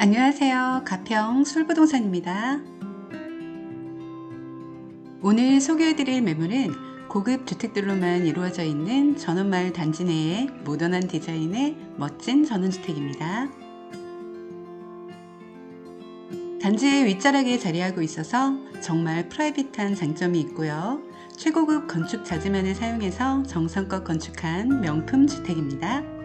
안녕하세요. 가평 술부동산입니다. 오늘 소개해드릴 매물은 고급 주택들로만 이루어져 있는 전원마을 단지 내의 모던한 디자인의 멋진 전원주택입니다. 단지의 윗자락에 자리하고 있어서 정말 프라이빗한 장점이 있고요. 최고급 건축 자재만을 사용해서 정성껏 건축한 명품 주택입니다.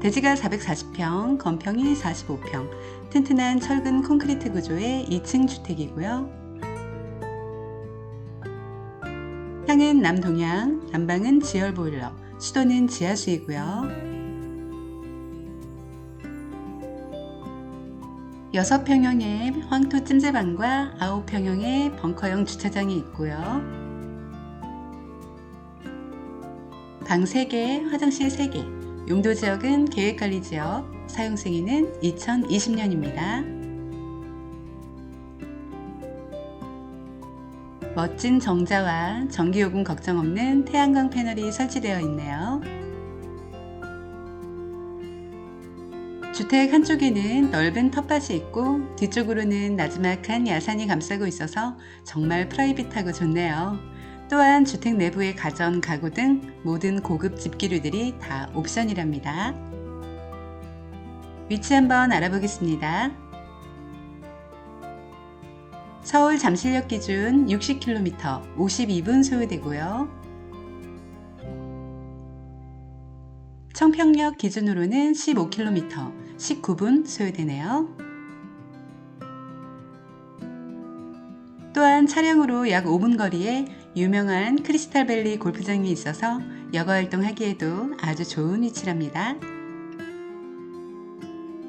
대지가 440평, 건평이 45평, 튼튼한 철근 콘크리트 구조의 2층 주택이고요. 향은 남동향, 난방은 지열 보일러, 수도는 지하수이고요. 6평형의 황토 찜질방과 9평형의 벙커형 주차장이 있고요. 방 3개, 화장실 3개, 용도 지역은 계획관리 지역, 사용 승인은 2020년입니다. 멋진 정자와 전기요금 걱정 없는 태양광 패널이 설치되어 있네요. 주택 한쪽에는 넓은 텃밭이 있고 뒤쪽으로는 나지막한 야산이 감싸고 있어서 정말 프라이빗하고 좋네요. 또한 주택 내부의 가전, 가구 등 모든 고급 집기류들이 다 옵션이랍니다. 위치 한번 알아보겠습니다. 서울 잠실역 기준 60km 52분 소요되고요. 청평역 기준으로는 15km 19분 소요되네요. 또한 차량으로 약 5분 거리에 유명한 크리스탈밸리 골프장이 있어서 여가 활동하기에도 아주 좋은 위치랍니다.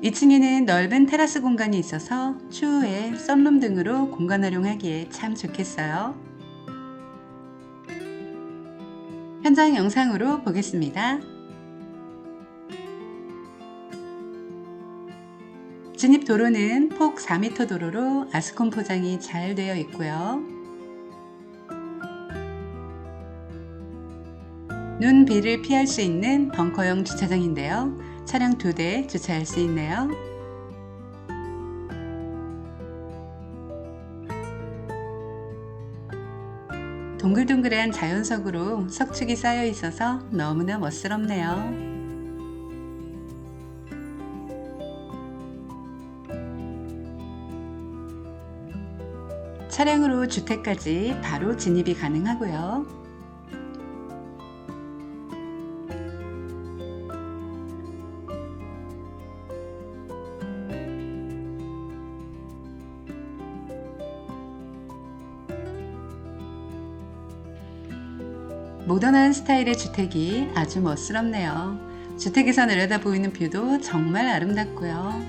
2층에는 넓은 테라스 공간이 있어서 추후에 썬룸 등으로 공간 활용하기에 참 좋겠어요. 현장 영상으로 보겠습니다. 진입 도로는 폭 4m 도로로 아스콘 포장이 잘 되어 있고요. 눈, 비를 피할 수 있는 벙커형 주차장인데요. 차량 두 대 주차할 수 있네요. 동글동글한 자연석으로 석축이 쌓여 있어서 너무나 멋스럽네요. 차량으로 주택까지 바로 진입이 가능하고요. 모던한 스타일의 주택이 아주 멋스럽네요. 주택에서 내려다 보이는 뷰도 정말 아름답고요.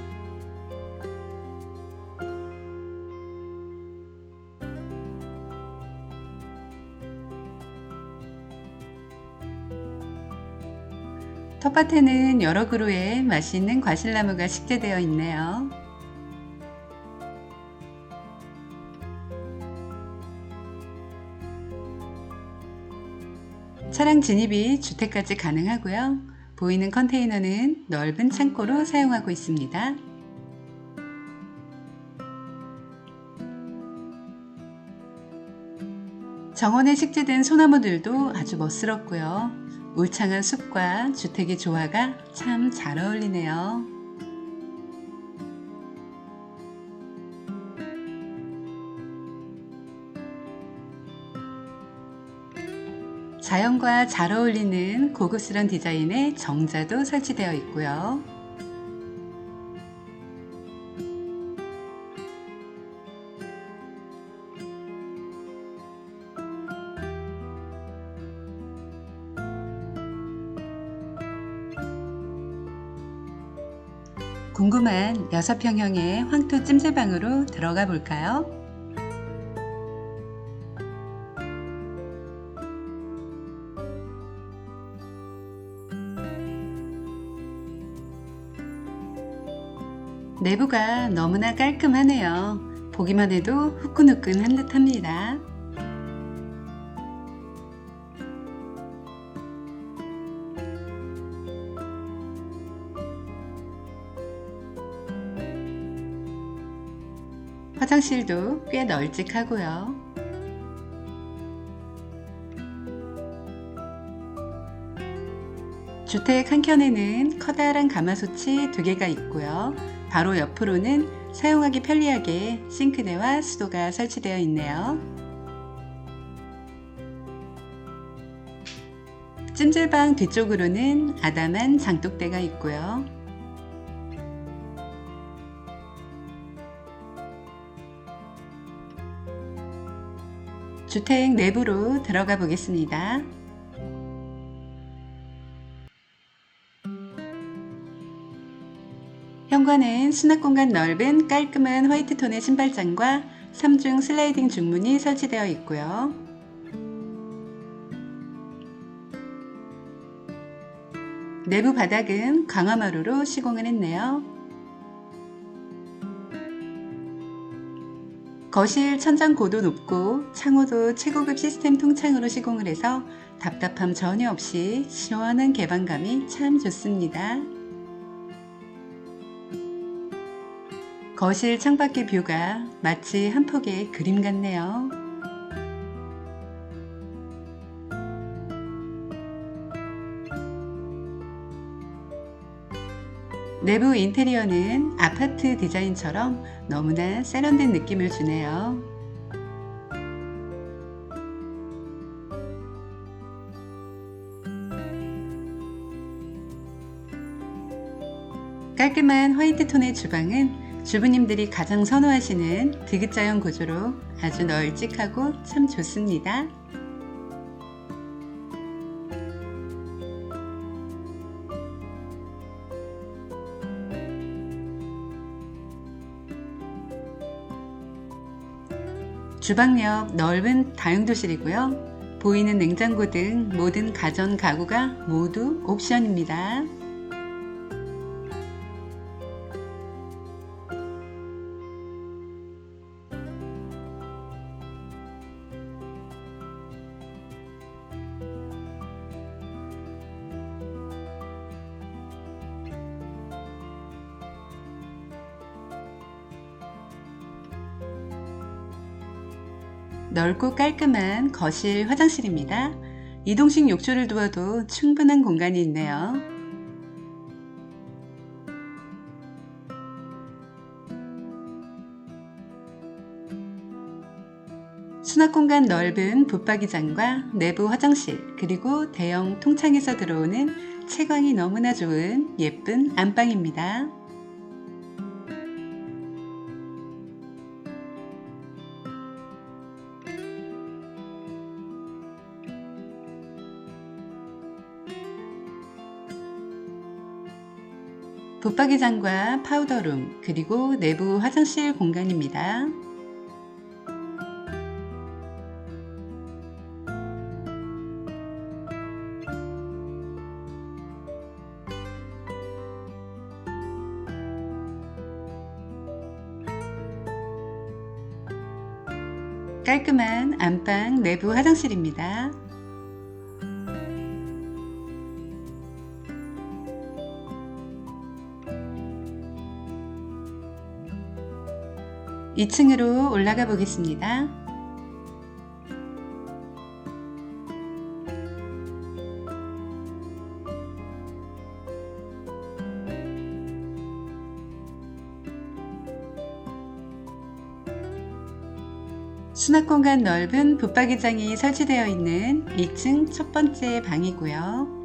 텃밭에는 여러 그루의 맛있는 과실나무가 식재되어 있네요. 차량 진입이 주택까지 가능하고요. 보이는 컨테이너는 넓은 창고로 사용하고 있습니다. 정원에 식재된 소나무들도 아주 멋스럽고요. 울창한 숲과 주택의 조화가 참 잘 어울리네요. 자연과 잘 어울리는 고급스런 디자인의 정자도 설치되어 있고요. 궁금한 6평형의 황토 찜질방으로 들어가 볼까요? 내부가 너무나 깔끔하네요. 보기만 해도 후끈후끈한 듯 합니다. 화장실도 꽤 널찍하고요. 주택 한켠에는 커다란 가마솥이 두 개가 있고요. 바로 옆으로는 사용하기 편리하게 싱크대와 수도가 설치되어 있네요. 찜질방 뒤쪽으로는 아담한 장독대가 있고요. 주택 내부로 들어가 보겠습니다. 현관엔 수납 공간 넓은 깔끔한 화이트 톤의 신발장과 3중 슬라이딩 중문이 설치되어 있고요. 내부 바닥은 강화마루로 시공을 했네요. 거실 천장 고도 높고 창호도 최고급 시스템 통창으로 시공을 해서 답답함 전혀 없이 시원한 개방감이 참 좋습니다. 거실 창밖의 뷰가 마치 한 폭의 그림 같네요. 내부 인테리어는 아파트 디자인처럼 너무나 세련된 느낌을 주네요. 깔끔한 화이트 톤의 주방은 주부님들이 가장 선호하시는 디귿자형 구조로 아주 널찍하고 참 좋습니다. 주방 옆 넓은 다용도실이고요. 보이는 냉장고 등 모든 가전 가구가 모두 옵션입니다. 넓고 깔끔한 거실 화장실입니다. 이동식 욕조를 두어도 충분한 공간이 있네요. 수납 공간 넓은 붙박이장과 내부 화장실 그리고 대형 통창에서 들어오는 채광이 너무나 좋은 예쁜 안방입니다. 붙박이장과 파우더룸 그리고 내부 화장실 공간입니다. 깔끔한 안방 내부 화장실입니다. 2층으로 올라가 보겠습니다. 수납 공간 넓은 붙박이장이 설치되어 있는 2층 첫 번째 방이고요.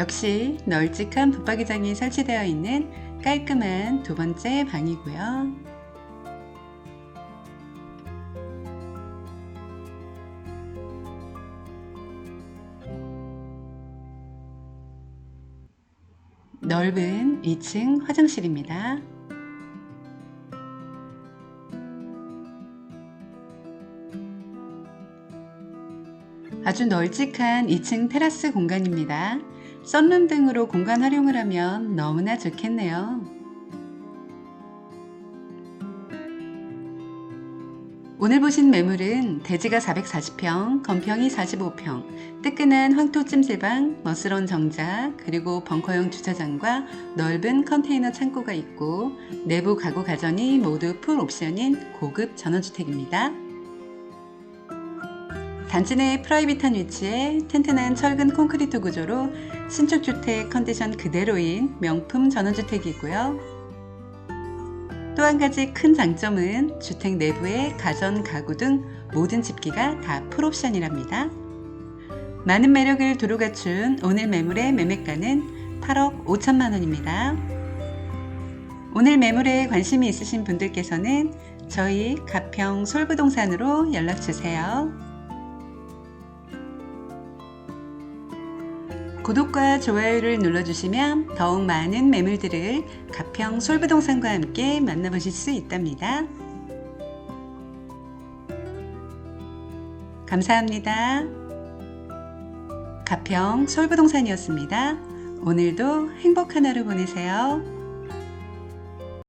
역시 널찍한 붙박이장이 설치되어 있는 깔끔한 두 번째 방이고요. 넓은 2층 화장실입니다. 아주 널찍한 2층 테라스 공간입니다. 썬룸 등으로 공간 활용을 하면 너무나 좋겠네요. 오늘 보신 매물은 대지가 440평, 건평이 45평, 뜨끈한 황토 찜질방, 멋스러운 정자, 그리고 벙커형 주차장과 넓은 컨테이너 창고가 있고 내부 가구 가전이 모두 풀 옵션인 고급 전원주택입니다. 단지 내 프라이빗한 위치에 튼튼한 철근 콘크리트 구조로 신축주택 컨디션 그대로인 명품 전원주택이고요. 또 한 가지 큰 장점은 주택 내부의 가전, 가구 등 모든 집기가 다 풀옵션이랍니다. 많은 매력을 두루 갖춘 오늘 매물의 매매가는 8억 5천만 원입니다. 오늘 매물에 관심이 있으신 분들께서는 저희 가평 솔부동산으로 연락 주세요. 구독과 좋아요를 눌러주시면 더욱 많은 매물들을 가평 솔부동산과 함께 만나보실 수 있답니다. 감사합니다. 가평 솔부동산이었습니다. 오늘도 행복한 하루 보내세요.